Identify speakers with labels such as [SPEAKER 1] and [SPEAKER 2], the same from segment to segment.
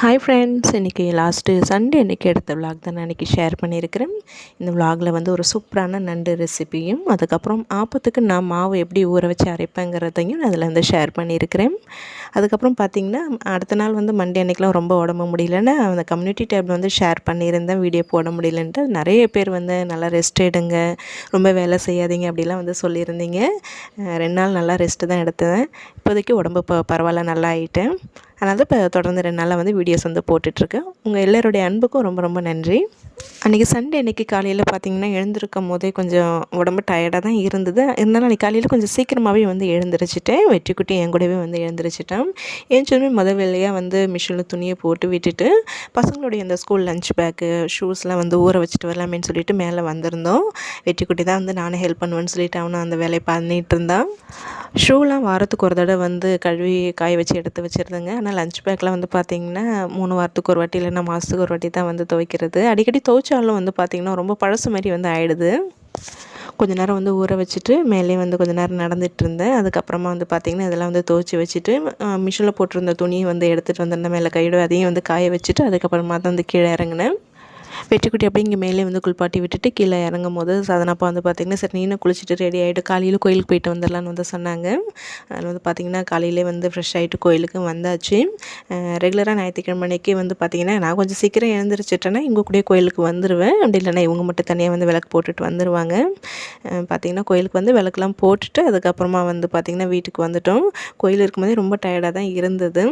[SPEAKER 1] Hi friends இன்றைக்கி last Sunday அன்றைக்கி எடுத்த விலாக் தான் நான் இன்றைக்கி ஷேர் பண்ணியிருக்கிறேன். இந்த விலாகில் வந்து ஒரு சூப்பரான நண்டு ரெசிபியும் அதுக்கப்புறம் ஆப்பத்துக்கு நான் மாவு எப்படி ஊற வச்சு அரைப்பேங்கிறதையும் நான் அதில் வந்து ஷேர் பண்ணியிருக்கிறேன். அதுக்கப்புறம் பார்த்திங்கன்னா அடுத்த நாள் வந்து மண்டே அன்றைக்கெலாம் ரொம்ப உடம்பு முடியலன்னு அந்த கம்யூனிட்டி டேபிள் வந்து ஷேர் பண்ணியிருந்தேன். வீடியோ போட முடியலன்ட்டு. நிறைய பேர் வந்து நல்லா ரெஸ்ட் எடுங்க ரொம்ப வேலை செய்யாதீங்க அப்படிலாம் வந்து சொல்லியிருந்தீங்க. ரெண்டு நாள் நல்லா ரெஸ்ட்டு தான் எடுத்தேன். இப்போதைக்கு உடம்பு இப்போ பரவாயில்ல நல்லா ஆகிட்டேன் அதனால் இப்போ தொடர்ந்து ரெண்டு நாளாக வந்து வீடியோஸ் வந்து போட்டுட்ருக்கேன் உங்கள் எல்லோருடைய அன்புக்கும் ரொம்ப ரொம்ப நன்றி. அன்றைக்கி சண்டே அன்றைக்கி காலையில் பார்த்திங்கன்னா எழுந்திருக்கும் போதே கொஞ்சம் உடம்பு டயர்டாக தான் இருந்தது. இருந்தாலும் அன்றைக்கி காலையில் கொஞ்சம் சீக்கிரமாகவே வந்து எழுந்திரிச்சிட்டேன். வெற்றிக்குட்டி என் கூடவே வந்து எழுந்திரிச்சிட்டேன் எழுந்ததுமே முத வேலையாக வந்து மிஷினில் துணியை போட்டு விட்டுட்டு பசங்களுடைய அந்த ஸ்கூல் லஞ்ச் பேக்கு ஷூஸ்லாம் வந்து ஊற வச்சுட்டு வரலாமேன்னு சொல்லிட்டு மேலே வந்திருந்தோம். வெற்றிக்குட்டி தான் வந்து நானும் ஹெல்ப் பண்ணுவேன்னு சொல்லிட்டு அவனும் அந்த வேலையை பண்ணிகிட்டு இருந்தான். ஷூலாம் வாரத்துக்கு ஒரு தடவை வந்து கழுவி காய வச்சு எடுத்து வச்சுருந்தேங்க. ஆனால் லஞ்ச் பேக்கில் வந்து பார்த்திங்கன்னா மூணு வாரத்துக்கு ஒரு வாட்டி இல்லைன்னா மாதத்துக்கு ஒரு வாட்டி தான் வந்து துவைக்கிறது. அடிக்கடி துவைச்சாலும் வந்து பார்த்திங்கன்னா ரொம்ப பழசு மாதிரி வந்து ஆகிடுது கொஞ்ச நேரம் வந்து ஊற வச்சுட்டு மேலே வந்து கொஞ்ச நேரம் நடந்துகிட்டு இருந்தேன். அதுக்கப்புறமா வந்து பார்த்திங்கன்னா இதெல்லாம் வந்து துவச்சி வச்சுட்டு மிஷினில் போட்டிருந்த துணியை வந்து எடுத்துகிட்டு வந்திருந்த மேலே கையிடும் அதையும் வந்து காய வச்சுட்டு அதுக்கப்புறமா தான் வந்து கீழே இறங்கினேன். வெற்றிக்குட்டி அப்படியே இங்கே மேலே வந்து குளிப்பாட்டி விட்டுட்டு கீழே இறங்கும் போது சதனப்பா வந்து பார்த்திங்கன்னா சரி நீனும் குளிச்சுட்டு ரெடி ஆகிட்டு காலையில் கோயிலுக்கு போயிட்டு வந்துடலான்னு வந்து சொன்னாங்க. அதில் வந்து பார்த்திங்கன்னா காலையிலே வந்து ஃப்ரெஷ் ஆகிட்டு கோயிலுக்கு வந்தாச்சு. ரெகுலராக ஞாயிற்றுக்கிழமை அன்றைக்கி வந்து பார்த்திங்கன்னா நான் கொஞ்சம் சீக்கிரம் எழுந்திரிச்சிட்டேன்னா இங்கே கூட கோயிலுக்கு வந்துடுவேன் அப்படி இல்லைன்னா இவங்க மட்டும் தனியாக வந்து விளக்கு போட்டுட்டு வந்துடுவாங்க பார்த்திங்கன்னா கோயிலுக்கு வந்து விளக்குலாம் போட்டுட்டு அதுக்கப்புறமா வந்து பார்த்திங்கன்னா வீட்டுக்கு வந்துட்டோம். கோயில் இருக்கும்போதே ரொம்ப டயர்டாக தான் இருந்தது.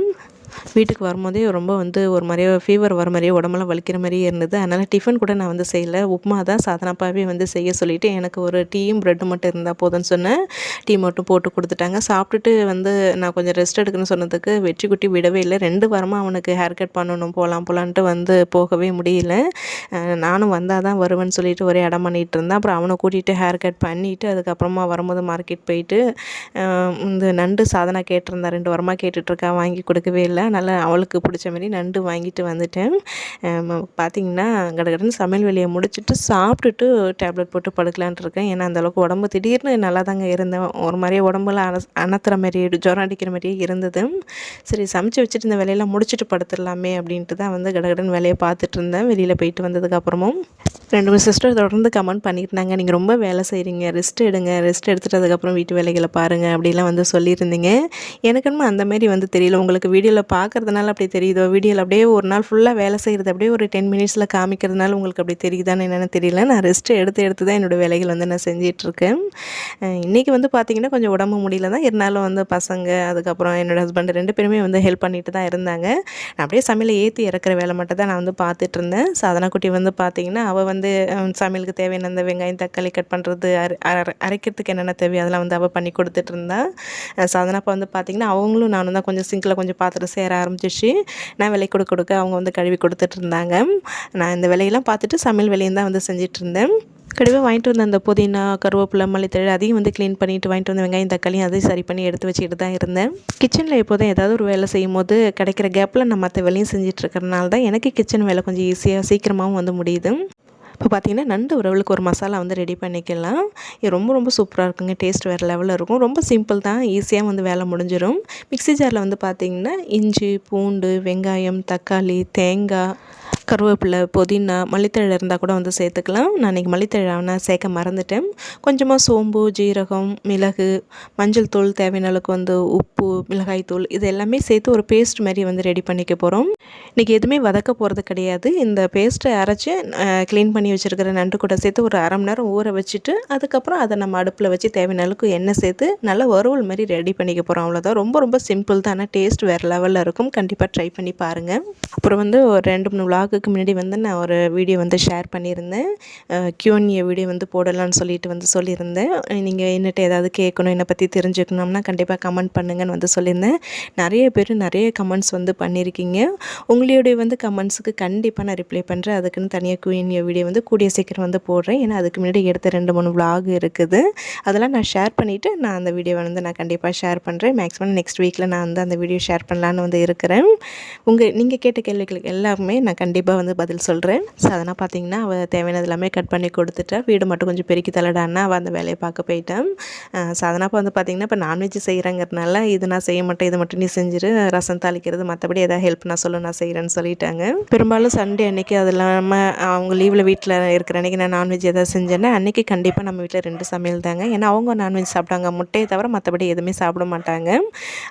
[SPEAKER 1] வீட்டுக்கு வரும்போதே ரொம்ப வந்து ஒரு மாதிரியே ஃபீவர் வர மாதிரியே உடம்பெல்லாம் வலிக்கிற மாதிரியே இருந்தது. அதனால் டிஃபன் கூட நான் வந்து செய்யலை. உப்புமா தான் சாதனப்பாகவே வந்து செய்ய சொல்லிவிட்டு எனக்கு ஒரு டீயும் ப்ரெட்டு மட்டும் இருந்தால் போதும்னு சொன்னேன். டீ மட்டும் போட்டு கொடுத்துட்டாங்க. சாப்பிட்டுட்டு வந்து நான் கொஞ்சம் ரெஸ்ட் எடுக்கணும்னு சொன்னதுக்கு வெற்றி குட்டி விடவே இல்லை. ரெண்டு வாரமாக அவனுக்கு ஹேர் கட் பண்ணணும் போகலாம் போகலான்ட்டு வந்து போகவே முடியல. நானும் வந்தால் தான் வருவேன்னு சொல்லிட்டு ஒரே இடம் பண்ணிகிட்டு இருந்தேன். அப்புறம் அவனை கூட்டிகிட்டு ஹேர் கட் பண்ணிவிட்டு அதுக்கப்புறமா வரும்போது மார்க்கெட் போயிட்டு இந்த நண்டு சாதனை கேட்டிருந்தா ரெண்டு வாரமாக கேட்டுட்ருக்கா வாங்கி கொடுக்கவே இல்லை. அதனால் அவளுக்கு பிடிச்ச மாதிரி நண்டு வாங்கிட்டு வந்துட்டேன். பார்த்திங்கன்னா கடகடன்னு சமையல் வேலையை முடிச்சுட்டு சாப்பிட்டுட்டு டேப்லெட் போட்டு படுக்கலான்ட்டு இருக்கேன். ஏன்னா அந்தளவுக்கு உடம்பு திடீர்னு நல்லா தாங்க இருந்தேன். ஒரு மாதிரியே உடம்புல அன அணத்துற மாதிரியே ஜுரம் அடிக்கிற மாதிரியே இருந்தது. சரி சமைச்சு வச்சுட்டு இந்த வேலையெல்லாம் முடிச்சுட்டு படுத்துடலாமே அப்படின்ட்டு தான் வந்து கடகடன் வேலையை பார்த்துட்டு இருந்தேன். வெளியில் போயிட்டு வந்ததுக்கப்புறமும் ரெண்டு மூணு சிஸ்டர் தொடர்ந்து கமெண்ட் பண்ணியிருந்தாங்க. நீங்கள் ரொம்ப வேலை செய்கிறீங்க ரெஸ்ட் எடுங்க. ரெஸ்ட் எடுத்துட்டு அதுக்கப்புறம் வீட்டு வேலைகளை பாருங்கள் அப்படிலாம் வந்து சொல்லியிருந்தீங்க. எனக்கு என்னமோ அந்தமாரி வந்து தெரியல. உங்களுக்கு வீடியோவில் பார்க்குறதுனால அப்படி தெரியுதோ? வீடியோவில் அப்படியே ஒரு நாள் ஃபுல்லாக வேலை செய்கிறது அப்படியே ஒரு டென் மினிட்ஸில் காமிக்கிறதுனால உங்களுக்கு அப்படி தெரியுதான்னு என்னென்னு தெரியல. நான் ரெஸ்ட் எடுத்து எடுத்து தான் என்னோடய வேலைகள் வந்து நான் செஞ்சிகிட்ருக்கேன் இன்றைக்கி வந்து பார்த்திங்கன்னா கொஞ்சம் உடம்பு முடியல தான். இருந்தாலும் வந்து பசங்க அதுக்கப்புறம் என்னோடய ஹஸ்பண்ட் ரெண்டு பேருமே வந்து ஹெல்ப் பண்ணிட்டு தான் இருந்தாங்க. நான் அப்படியே சமையலை ஏற்றி இறக்குற வேலை மட்டும் தான் நான் வந்து பார்த்துட்டு இருந்தேன் சாதனா குட்டி வந்து பார்த்திங்கன்னா அவள் வந்து சமையலுக்கு தேவையான அந்த வெங்காயம் தக்காளி கட் பண்ணுறது அரை அரைக்கிறதுக்கு என்னென்ன தேவையோ அதெல்லாம் வந்து அவள் பண்ணி கொடுத்துட்டு இருந்தா சாதனாப்பா வந்து பார்த்திங்கன்னா அவங்களும் நானும் தான் கொஞ்சம் சிங்கில் கொஞ்சம் பாத்திரம் சேர ஆரம்பிச்சிச்சு நான் விலை கொடுக்க கொடுக்க அவங்க வந்து கழுவி கொடுத்துட்டு இருந்தாங்க நான் இந்த விலையெல்லாம் பார்த்துட்டு சமையல் வேலையும் தான் வந்து செஞ்சிட்டு இருந்தேன் கடுவே வாங்கிட்டு வந்த அந்த புதினா கருவேப்பிலை மல்லித்தழை அதையும் வந்து க்ளீன் பண்ணிவிட்டு வாங்கிட்டு வந்த வெங்காயம் தக்காளியும் அதையும் சரி பண்ணி எடுத்து வச்சுக்கிட்டு தான் இருந்தேன். கிச்சனில் எப்போதும் ஏதாவது ஒரு வேலை செய்யும் போது கிடைக்கிற கேப்பில் நான் மற்ற வேலையும் செஞ்சிட்ருக்கறனால தான் எனக்கு கிச்சன் வேலை கொஞ்சம் ஈஸியாக சீக்கிரமாகவும் வந்து முடியுது. இப்போ பார்த்திங்கன்னா நண்டு உறவுகளுக்கு ஒரு மசாலா வந்து ரெடி பண்ணிக்கலாம். இது ரொம்ப ரொம்ப சூப்பராக இருக்குங்க. டேஸ்ட் வேறு லெவலில் இருக்கும். ரொம்ப சிம்பிள் தான். ஈஸியாக வந்து வேலை முடிஞ்சிடும். மிக்சி ஜாரில் வந்து பார்த்திங்கன்னா இஞ்சி பூண்டு வெங்காயம் தக்காளி தேங்காய் கருவேப்பிலை புதினா மல்லித்தழை இருந்தால் கூட வந்து சேர்த்துக்கலாம். நான் இன்றைக்கி மல்லித்தழை ஆனால் சேர்க்க மறந்துட்டேன். கொஞ்சமாக சோம்பு ஜீரகம் மிளகு மஞ்சள் தூள் தேவையான அளவுக்கு வந்து உப்பு மிளகாய் தூள் இது எல்லாமே சேர்த்து ஒரு பேஸ்ட் மாதிரி வந்து ரெடி பண்ணிக்க போகிறோம் இன்றைக்கி எதுவுமே வதக்க போகிறது கிடையாது. இந்த பேஸ்ட்டை அரைச்சி க்ளீன் பண்ணி வச்சுருக்கிற நண்டு கூட சேர்த்து ஒரு அரை மணி நேரம் ஊற வச்சுட்டு அதுக்கப்புறம் அதை நம்ம அடுப்பில் வச்சு தேவையான அளவுக்கு எண்ணெய் சேர்த்து நல்லா வறுவல் மாதிரி ரெடி பண்ணிக்க போகிறோம் அவ்வளோதான் ரொம்ப ரொம்ப சிம்பிள் தான். ஆனால் டேஸ்ட் வேறு லெவலில் இருக்கும். கண்டிப்பாக ட்ரை பண்ணி பாருங்கள் அப்புறம் வந்து ஒரு ரெண்டு மூணு விளாக் விலாகுக்கு முன்னாடி வந்து நான் ஒரு வீடியோ வந்து ஷேர் பண்ணியிருந்தேன். கியூன்ஏ வீடியோ வந்து போடலான்னு சொல்லிட்டு வந்து சொல்லியிருந்தேன். நீங்கள் என்னட்டு ஏதாவது கேட்கணும் என்னை பற்றி தெரிஞ்சுக்கணும்னா கண்டிப்பாக கமெண்ட் பண்ணுங்கன்னு வந்து சொல்லியிருந்தேன். நிறைய பேர் நிறைய கமெண்ட்ஸ் வந்து பண்ணியிருக்கீங்க. உங்களுடைய வந்து கமெண்ட்ஸுக்கு கண்டிப்பாக நான் ரிப்ளை பண்ணுறேன் அதுக்குன்னு தனியாக கியூன்ஏ வீடியோ வந்து கூடிய சீக்கிரம் வந்து போடுறேன். ஏன்னா அதுக்கு முன்னாடி எடுத்த ரெண்டு மூணு விலாக் இருக்குது. அதெல்லாம் நான் ஷேர் பண்ணிவிட்டு நான் அந்த வீடியோவை வந்து நான் கண்டிப்பாக ஷேர் பண்ணுறேன் மேக்ஸிமம் நெக்ஸ்ட் வீக்கில் நான் வந்து அந்த வீடியோ ஷேர் பண்ணலான்னு வந்து இருக்கிறேன். உங்கள் நீங்கள் கேட்ட கேள்விகளுக்கு எல்லாமே நான் கண்டிப்பாக கண்டிப்பாக வந்து பதில் சொல்கிறேன் ஸோ அதனால் பார்த்தீங்கன்னா அவள் தேவையானது எல்லாமே கட் பண்ணி கொடுத்துட்டா வீடு மட்டும் கொஞ்சம் பெருக்கி தள்ளடான்னா அவள் அந்த வேலையை பார்க்க போயிட்டான். இப்போ வந்து பார்த்திங்கன்னா இப்போ நான்வெஜ் செய்கிறங்கிறதுனால இது நான் செய்ய மாட்டேன் இது மட்டும் நீ செஞ்சிரு ரசம் தாளிக்கிறது மற்றபடி எதாவது ஹெல்ப் நான் சொல்ல நான் செய்கிறேன்னு சொல்லிட்டாங்க. பெரும்பாலும் சண்டே அன்றைக்கி அது இல்லாமல் அவங்க லீவில் வீட்டில் இருக்கிற அன்றைக்கி நான் நான்வெஜ் எதாவது செஞ்சேன்னா அன்றைக்கி கண்டிப்பாக நம்ம வீட்டில் ரெண்டு சமையல் தாங்க. ஏன்னா அவங்க நான்வெஜ் சாப்பிட்டாங்க முட்டையை தவிர மற்றபடி எதுவுமே சாப்பிட மாட்டாங்க.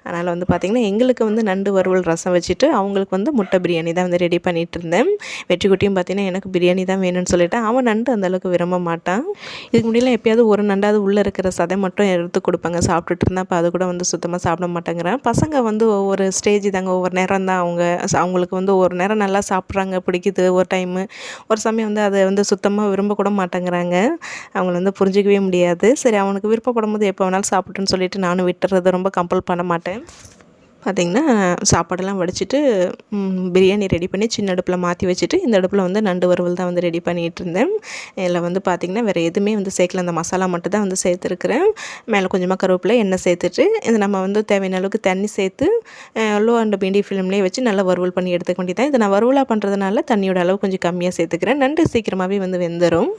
[SPEAKER 1] அதனால் வந்து பார்த்திங்கன்னா எங்களுக்கு வந்து நண்டு வறுவல் ரசம் வச்சுட்டு அவங்களுக்கு வந்து முட்டை பிரியாணி தான் வந்து ரெடி பண்ணிகிட்டு இருந்தேன். வெற்றி குட்டியும் பார்த்தீங்கன்னா எனக்கு பிரியாணி தான் வேணும்னு சொல்லிட்டேன் அவன் நண்டு அந்தளவுக்கு விரும்ப மாட்டான். இதுக்கு முன்னாடி எப்பயாவது ஒரு நண்டாவது உள்ளே இருக்கிற சதை மட்டும் எடுத்து கொடுப்பாங்க. சாப்பிட்டுட்டு இருந்தால் அப்போ அது கூட வந்து சுத்தமாக சாப்பிட மாட்டேங்கிறேன். பசங்க வந்து ஒவ்வொரு ஸ்டேஜ் தாங்க ஒவ்வொரு நேரம் தான் அவங்க அவங்களுக்கு வந்து ஒரு நேரம் நல்லா சாப்பிட்றாங்க பிடிக்குது ஒரு டைமு ஒரு சமயம் வந்து அதை வந்து சுத்தமாக விரும்ப கூட மாட்டேங்கிறாங்க. அவங்கள வந்து புரிஞ்சிக்கவே முடியாது. சரி அவனுக்கு விருப்பப்படும் போது எப்போ வேணாலும் சாப்பிட்டுன்னு சொல்லிட்டு நானும் விட்டுறது ரொம்ப கம்பல் பண்ண மாட்டேன். பார்த்திங்கன்னா சாப்பாடெல்லாம் வடிச்சிட்டு பிரியாணி ரெடி பண்ணி சின்ன அடுப்பில் மாற்றி வச்சுட்டு இந்த அடுப்பில் வந்து நண்டு வறுவல் தான் வந்து ரெடி பண்ணிகிட்டு இருந்தேன் இதில் வந்து பார்த்திங்கன்னா வேறு எதுவுமே வந்து சேர்க்கல. அந்த மசாலா மட்டும் தான் வந்து சேர்த்துருக்குறேன். மேலே கொஞ்சமாக கருவேப்பிலை எண்ணெய் சேர்த்துட்டு இது நம்ம வந்து தேவையான அளவுக்கு தண்ணி சேர்த்து லோ அண்ட் பிண்டி ஃபிலிம்லேயே வச்சு நல்லா வறுவல் பண்ணி எடுத்துக்க வேண்டியதான் இதை நான் வறுவலாக பண்ணுறதுனால தண்ணியோட அளவு கொஞ்சம் கம்மியாக சேர்த்துக்கிறேன். நண்டு சீக்கிரமாகவே வந்து வெந்துடும்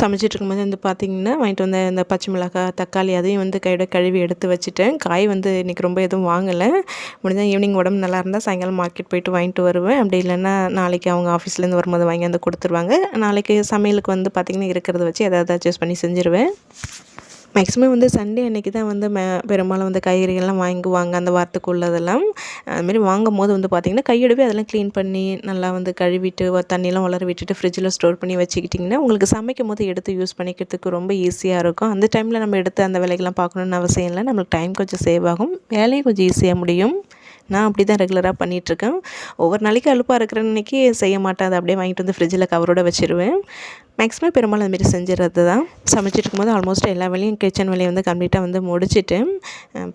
[SPEAKER 1] சமைச்சிட்டு இருக்கும்போது வந்து பார்த்திங்கன்னா வாங்கிட்டு வந்த இந்த பச்சை மிளகாய் தக்காளி அதையும் வந்து கையோட கழுவி எடுத்து வச்சுட்டேன். காய் வந்து இன்றைக்கி ரொம்ப எதுவும் வாங்கலை. முடிஞ்சால் ஈவினிங் உடம்பு நல்லா இருந்தால் சாயங்காலம் மார்க்கெட் போயிட்டு வாங்கிட்டு வருவேன். அப்படி இல்லைன்னா நாளைக்கு அவங்க ஆஃபீஸ்லேருந்து வரும்போது வாங்கி வந்து கொடுத்துருவாங்க. நாளைக்கு சமையலுக்கு வந்து பார்த்திங்கன்னா இருக்கிறத வச்சு எதாவது அட்ஜஸ்ட் பண்ணி செஞ்சுருவேன். மேக்ஸிமம் வந்து சண்டே அன்றைக்கி தான் வந்து மே பெரும்பாலும் வந்து காய்கறிகள்லாம் வாங்குவாங்க அந்த வாரத்துக்கு உள்ளதெல்லாம் அதுமாரி வாங்கும் போது வந்து பார்த்திங்கன்னா கையோடவே அதெல்லாம் க்ளீன் பண்ணி நல்லா வந்து கழுவிட்டு தண்ணியெல்லாம் வளர விட்டுட்டு ஃப்ரிட்ஜில் ஸ்டோர் பண்ணி வச்சுக்கிட்டிங்கன்னா உங்களுக்கு சமைக்கும் போது எடுத்து யூஸ் பண்ணிக்கிறதுக்கு ரொம்ப ஈஸியாக இருக்கும். அந்த டைமில் நம்ம எடுத்து அந்த வேலைகள்லாம் பார்க்கணுன்னு அவசியம் இல்லை. நம்மளுக்கு டைம் கொஞ்சம் சேவ் ஆகும். வேலையும் கொஞ்சம் ஈஸியாக முடியும். நான் அப்படி தான் ரெகுலராக பண்ணிகிட்ருக்கேன் ஒவ்வொரு நாளைக்கு அலுப்பாக இருக்கிற அன்றைக்கி செய்ய மாட்டேன். அதை அப்படியே வாங்கிட்டு வந்து ஃப்ரிட்ஜில் கவரோட வச்சுருவேன். மேக்ஸிமம் பெரும்பாலும் அதுமாரி செஞ்சிடறது தான். சமைச்சிட்டு இருக்கும்போது ஆல்மோஸ்ட் எல்லா வேலையும் கிச்சன் வேலையை வந்து கம்ப்ளீட்டாக வந்து முடிச்சுட்டு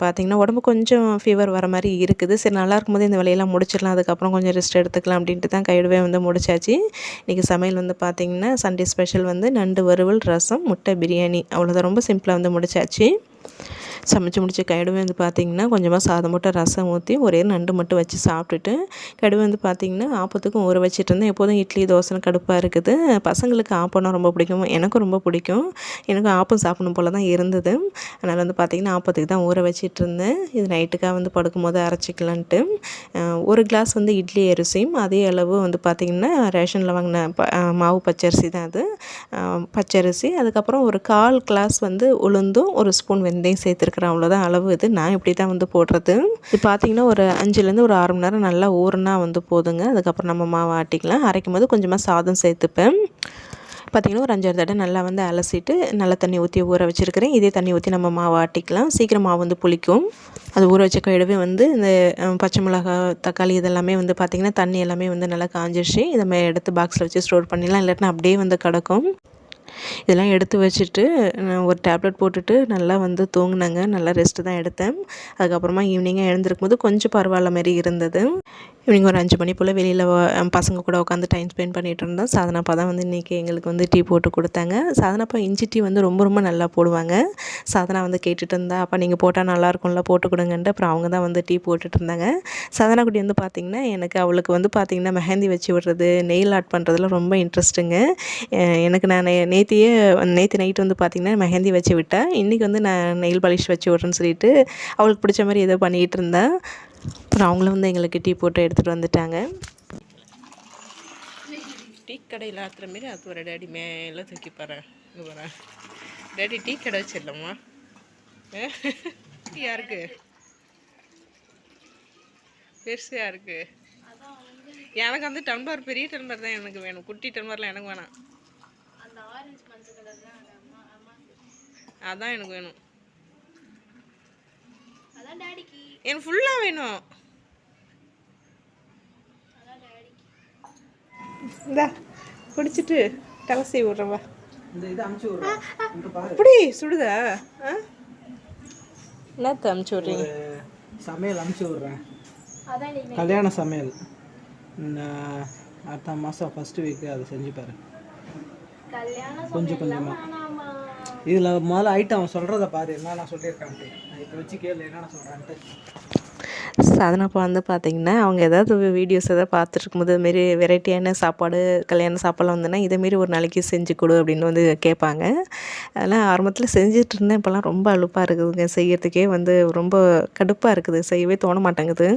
[SPEAKER 1] பார்த்திங்கன்னா உடம்பு கொஞ்சம் ஃபீவர் வர மாதிரி இருக்குது. சரி நல்லா இருக்கும்போது இந்த வேலையெல்லாம் முடிச்சிடலாம். அதுக்கப்புறம் கொஞ்சம் ரெஸ்ட் எடுத்துக்கலாம் அப்படின்ட்டு தான் கையிடவே வந்து முடிச்சாச்சு. இன்றைக்கி சமையல் வந்து பார்த்திங்கன்னா சண்டே ஸ்பெஷல் வந்து நண்டு வறுவல் ரசம் முட்டை பிரியாணி. அவ்வளோதான் ரொம்ப சிம்பிளாக வந்து முடிச்சாச்சு. சமைச்சு முடிச்ச கடுவை வந்து பார்த்திங்கன்னா கொஞ்சமாக சாதம் போட்டு ரசம் ஊற்றி ஒரே நண்டு மட்டும் வச்சு சாப்பிட்டுட்டு கடுவை வந்து பார்த்திங்கன்னா ஆப்பத்துக்கும் ஊற வச்சுட்டு இருந்தேன். எப்போதும் இட்லி தோசைன்னு கடுப்பாக இருக்குது. பசங்களுக்கு ஆப்பம்னா ரொம்ப பிடிக்கும். எனக்கும் ரொம்ப பிடிக்கும். எனக்கும் ஆப்பம் சாப்பிடணும் போல் தான் இருந்தது. அதனால் வந்து பார்த்திங்கன்னா ஆப்பத்துக்கு தான் ஊற வச்சிட்டு இருந்தேன். இது நைட்டுக்காக வந்து படுக்கும்போது அரைச்சிக்கலான்ட்டு. ஒரு கிளாஸ் வந்து இட்லி அரிசியும் அதே அளவு வந்து பார்த்திங்கன்னா ரேஷனில் வாங்கின ப மாவு பச்சரிசி தான் அது. பச்சரிசி அதுக்கப்புறம் ஒரு கால் கிளாஸ் வந்து உளுந்தும் ஒரு ஸ்பூன் வெந்தயம் சேர்த்துருக்கேன். எடுக்கிறேன் அவ்வளோதான் அளவு இது. நான் இப்படி தான் வந்து போடுறது. இது பார்த்திங்கன்னா ஒரு அஞ்சுலேருந்து ஒரு ஆறு மணி நேரம் நல்லா ஊறுனா வந்து போதுங்க. அதுக்கப்புறம் நம்ம மாவு ஆட்டிக்கலாம். அரைக்கும் போது கொஞ்சமாக சாதம் சேர்த்துப்பேன். பார்த்திங்கன்னா ஒரு அஞ்சாறு தடவை நல்லா வந்து அலசிட்டு நல்ல தண்ணி ஊற்றி ஊற வச்சுருக்கிறேன். இதே தண்ணி ஊற்றி நம்ம மாவு ஆட்டிக்கலாம். சீக்கிரம் மாவு வந்து புளிக்கும். அது ஊற வச்ச கையிடவே வந்து இந்த பச்சை மிளகா தக்காளி இதெல்லாமே வந்து பார்த்திங்கன்னா தண்ணி எல்லாமே வந்து நல்லா காஞ்சிடுச்சு இதை மாதிரி எடுத்து பாக்ஸில் வச்சு ஸ்டோர் பண்ணிடலாம். இல்லாட்டினா அப்படியே வந்து கிடக்கும். இதெல்லாம் எடுத்து வச்சுட்டு நான் ஒரு டேப்லெட் போட்டுட்டு நல்லா வந்து தூங்கினாங்க. நல்லா ரெஸ்ட்டு தான் எடுத்தேன். அதுக்கப்புறமா ஈவினிங்காக எழுந்திருக்கும் போது கொஞ்சம் பரவாயில்ல மாரி இருந்தது. ஈவினிங் ஒரு அஞ்சு மணி போல் வெளியில் பசங்க கூட உட்காந்து டைம் ஸ்பெண்ட் பண்ணிகிட்டு இருந்தோம். சாதனாப்பா தான் வந்து இன்றைக்கி எங்களுக்கு வந்து டீ போட்டு கொடுத்தாங்க. சாதனாப்பா இஞ்சி டீ வந்து ரொம்ப ரொம்ப நல்லா போடுவாங்க. சாதனா வந்து கேட்டுட்டு இருந்தா அப்போ நீங்கள் போட்டால் நல்லாயிருக்கும்ல போட்டு கொடுங்கன்ட்டு. அப்புறம் அவங்க தான் வந்து டீ போட்டுட்டு இருந்தாங்க. சாதனா குடி வந்து பார்த்திங்கன்னா எனக்கு அவளுக்கு வந்து பார்த்திங்கன்னா மெஹந்தி வச்சு விடுறது நெயில் ஆர்ட் பண்ணுறதுல ரொம்ப இன்ட்ரெஸ்ட்டுங்க எனக்கு நான் நேத்தியே நேற்று நைட்டு வந்து பார்த்திங்கன்னா மெஹந்தி வச்சு விட்டேன். இன்றைக்கி வந்து நான் நெயில் பாலிஷ் வச்சு விட்றேன்னு சொல்லிட்டு அவளுக்கு பிடிச்ச மாதிரி ஏதோ பண்ணிகிட்டு இருந்தேன் அப்புறம் அவங்களும் வந்து எங்களுக்கு டீ போட்டு எடுத்துகிட்டு வந்துட்டாங்க. டீ கடையில் ஆத்துற மாரி அது ஒரு டேடி மேலே தூக்கி போகிறேன் இங்கே போகிறேன் டேடி டீ கடை வச்சிடலாமா? யாருக்கு? பெருசு யாருக்கு எனக்கு வந்து டம்ளர் பெரிய டம்ளர் தான் எனக்கு வேணும். குட்டி டம்ளர்லாம் எனக்கு வேணாம். அதான் எனக்கு வேணும். எனக்கு ஃபுல்லாக வேணும். இந்தா குடிச்சிட்டு செய்ய விட்றவா
[SPEAKER 2] இந்த இதை அமுச்சு விட்றேன். இங்க பாரு.
[SPEAKER 1] அப்படி சுடுதா? ஆ? என்னத்த அமுச்சு விட்றீங்க?
[SPEAKER 2] சமையல் அமுச்சு விட்றேன். கல்யாண சமையல். நான் அடுத்த மாதம் ஃபஸ்ட்டு வீக்கு அதை செஞ்சு பாரு. கொஞ்சம் கொஞ்சமாக இதில் முதல்ல ஐட்டம் சொல்கிறத பாரு என்ன நான் சொல்லியிருக்கேன் இப்போ வச்சு கேளு என்ன நான் சொல்கிறேன்ட்டு
[SPEAKER 1] வந்து பார்த்திங்கன்னா அவங்க ஏதாவது வீடியோஸ் எதாவது பார்த்துட்ருக்கும்போது இதுமாரி வெரைட்டியான சாப்பாடு கல்யாண சாப்பாடுலாம் வந்ததுன்னா இதேமாரி ஒரு நாளைக்கு செஞ்சு கொடு அப்படின்னு வந்து கேட்பாங்க. அதெல்லாம் ஆரம்பத்தில் செஞ்சுட்டு இருந்தேன் இப்போல்லாம் ரொம்ப அலுப்பாக இருக்குதுங்க. செய்யறதுக்கே வந்து ரொம்ப கடுப்பாக இருக்குது. செய்யவே தோண மாட்டேங்குது.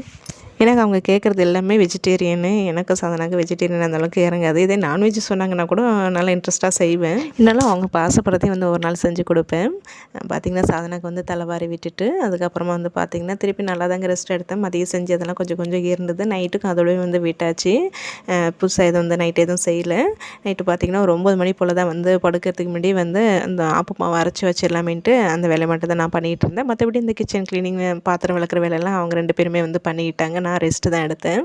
[SPEAKER 1] எனக்கு அவங்க கேட்குறது எல்லாமே வெஜிடேரியனு எனக்கு சாதனாக்கு வெஜிடேரியன் அந்த அளவுக்கு இறங்காது. இதே நான்வெஜ் சொன்னாங்கன்னா கூட நல்லா இன்ட்ரெஸ்ட்டாக செய்வேன். இருந்தாலும் அவங்க பாசப்படத்தையும் வந்து ஒரு நாள் செஞ்சு கொடுப்பேன். பார்த்திங்கன்னா சாதனாக்கு வந்து தலைவாரி விட்டுட்டு அதுக்கப்புறமா வந்து பார்த்திங்கன்னா திருப்பி நல்லா தாங்க ரெஸ்ட் எடுத்தேன். மதியம் செஞ்சு அதெல்லாம் கொஞ்சம் கொஞ்சம் இருந்தது. நைட்டுக்கும் அதோடய வந்து விட்டாச்சு. புதுசாக எதுவும் வந்து நைட் எதுவும் செய்யலை. நைட்டு பார்த்திங்கன்னா ஒரு ஒம்பது மணி போல் தான் வந்து படுக்கிறதுக்கு முன்னாடி வந்து அந்த ஆப்பு மாவு அரைச்சி வச்சிடலாமேன்ட்டு அந்த வேலை மட்டும் தான் நான் பண்ணிகிட்டு இருந்தேன். மற்றபடி இந்த கிச்சன் க்ளீனிங் பாத்திரம் விளக்குற வேலையெல்லாம் அவங்க ரெண்டு பேருமே வந்து பண்ணிக்கிட்டாங்க. நான் ரெஸ்ட்டு தான் எடுத்தேன்.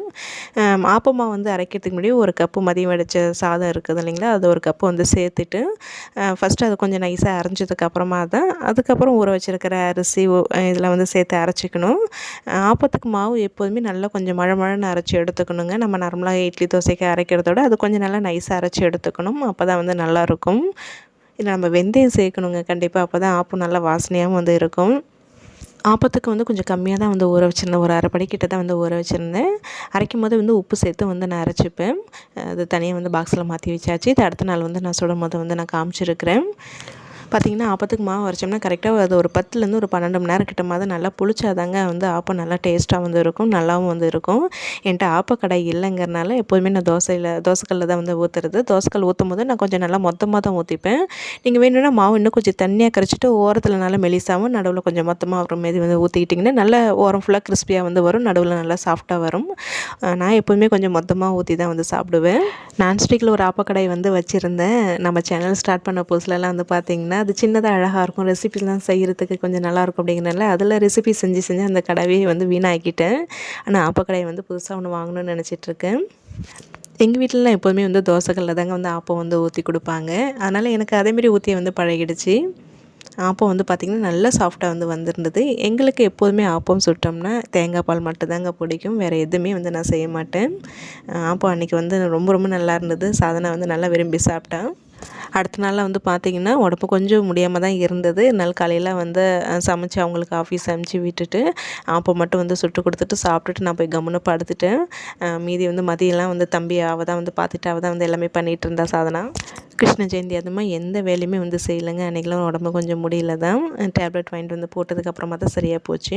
[SPEAKER 1] ஆப்பமா வந்து அரைக்கிறதுக்கு முன்னாடி ஒரு கப்பு மதியம் வடித்த சாதம் இருக்குது இல்லைங்களா? அது ஒரு கப்பு வந்து சேர்த்துட்டு ஃபஸ்ட்டு அது கொஞ்சம் நைஸாக அரைஞ்சதுக்கப்புறமா தான் அதுக்கப்புறம் ஊற வச்சுருக்கிற அரிசி இதில் வந்து சேர்த்து அரைச்சிக்கணும். ஆப்பத்துக்கு மாவு எப்போதுமே நல்லா கொஞ்சம் மழை மழைன்னு அரைச்சி எடுத்துக்கணுங்க. நம்ம நார்மலாக இட்லி தோசைக்கு அரைக்கிறதோட அது கொஞ்சம் நல்லா நைஸாக அரைச்சி எடுத்துக்கணும். அப்போ தான் வந்து நல்லாயிருக்கும் இதில் நம்ம வெந்தயம் சேர்க்கணுங்க. கண்டிப்பாக அப்போ தான் ஆப்பு நல்லா வாசனையாகவும் வந்து இருக்கும். ஆப்பத்துக்கு வந்து கொஞ்சம் கம்மியாக தான் வந்து ஊற வச்சுருந்தேன். ஒரு அரைப்படி கிட்ட தான் வந்து ஊற வச்சுருந்தேன். அரைக்கும் போது வந்து உப்பு சேர்த்து வந்து நான் அரைச்சிப்பேன். அது தனியாக வந்து பாக்ஸில் மாற்றி வச்சாச்சு. இது அடுத்த நாள் வந்து நான் சுடும் போது வந்து நான் காமிச்சிருக்கிறேன். பார்த்திங்கன்னா ஆப்பத்துக்கு மாவு அரைச்சோம்னா கரெக்டாக அது ஒரு பத்துலேருந்து ஒரு பன்னெண்டு மணி நேரம் கிட்ட மாதிரி நல்லா புளிச்சாதாங்க வந்து ஆப்பம் நல்லா டேஸ்ட்டாக வந்து இருக்கும் நல்லாவும் வந்து இருக்கும். என்கிட்ட ஆப்பக்கடை இல்லைங்கிறனால எப்போதுமே நான் தோசையில் தோசைக்கல்லில் தான் வந்து ஊற்றுறது தோசைக்கல் ஊற்றும் போது நான் கொஞ்சம் நல்லா மொத்தமாக தான் ஊற்றிப்பேன் நீங்கள் வேணும்னா மாவு இன்னும் கொஞ்சம் தண்ணியாக கரைச்சிட்டு ஓரத்தில் நல்லா மெலிசாகவும் நடுவில் கொஞ்சம் மொத்தமாக அப்புறம் மாரி வந்து ஊற்றிக்கிட்டிங்கன்னா நல்லா ஓரம் ஃபுல்லாக கிறிஸ்பியாக வந்து வரும். நடுவில் நல்லா சாஃப்டாக வரும். நான் எப்போதுமே கொஞ்சம் மொத்தமாக ஊற்றி தான் வந்து சாப்பிடுவேன். நான்ஸ்டிக்கில் ஒரு ஆப்பக்கடை வந்து வச்சுருந்தேன். நம்ம சேனல் ஸ்டார்ட் பண்ண புதுசுலலாம் வந்து பார்த்திங்கன்னா அது சின்னதாக அழகாக இருக்கும். ரெசிபிலாம் செய்கிறதுக்கு கொஞ்சம் நல்லாயிருக்கும் அப்படிங்கிறனால அதில் ரெசிபி செஞ்சு செஞ்சு அந்த கடவையை வந்து வீணாக்கிட்டேன். ஆனால் ஆப்பக்கடையை வந்து புதுசாக ஒன்று வாங்கணும்னு நினச்சிட்ருக்கேன். எங்கள் வீட்டிலலாம் எப்போதுமே வந்து தோசைகளில் தாங்க வந்து ஆப்பம் வந்து ஊற்றி கொடுப்பாங்க. அதனால் எனக்கு அதேமாரி ஊற்றி வந்து பழகிடுச்சு. ஆப்பம் வந்து பார்த்திங்கன்னா நல்லா சாஃப்டாக வந்து வந்திருந்தது. எங்களுக்கு எப்போதுமே ஆப்பம் சுட்டோம்னா தேங்காய் பால் மட்டும்தாங்க பிடிக்கும். வேறு எதுவுமே வந்து நான் செய்ய மாட்டேன். ஆப்பம் அன்றைக்கி வந்து ரொம்ப ரொம்ப நல்லா இருந்தது. சாதனை வந்து நல்லா விரும்பி சாப்பிட்டேன் அடுத்த நாளில் வந்து பார்த்திங்கன்னா உடம்பு கொஞ்சம் முடியாமல் தான் இருந்தது. நாள் காலையில் வந்து சமைச்சு அவங்களுக்கு ஆஃபீஸ் அனுப்பிச்சி விட்டுட்டு அப்போ மட்டும் வந்து சுட்டு கொடுத்துட்டு சாப்பிட்டுட்டு நான் போய் கம்முன்னு படுத்துட்டேன். மீதி வந்து மதியம்லாம் வந்து தம்பி அவள் தான் வந்து பார்த்துட்டு அவள் தான் வந்து எல்லாமே பண்ணிகிட்டு இருந்தா சாதனா. கிருஷ்ண ஜெயந்தி அது எந்த வேலையுமே வந்து செய்யலைங்க. அன்றைக்கெலாம் உடம்பு கொஞ்சம் முடியல தான். டேப்லெட் வாங்கிட்டு வந்து போட்டதுக்கப்புறமா தான் சரியாக போச்சு.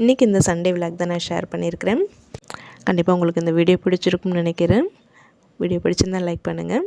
[SPEAKER 1] இன்றைக்கி இந்த சண்டே விளாக் தான் நான் ஷேர் பண்ணியிருக்கிறேன். கண்டிப்பாக உங்களுக்கு இந்த வீடியோ பிடிச்சிருக்கும்னு நினைக்கிறேன். வீடியோ பிடிச்சிருந்தால் லைக் பண்ணுங்கள்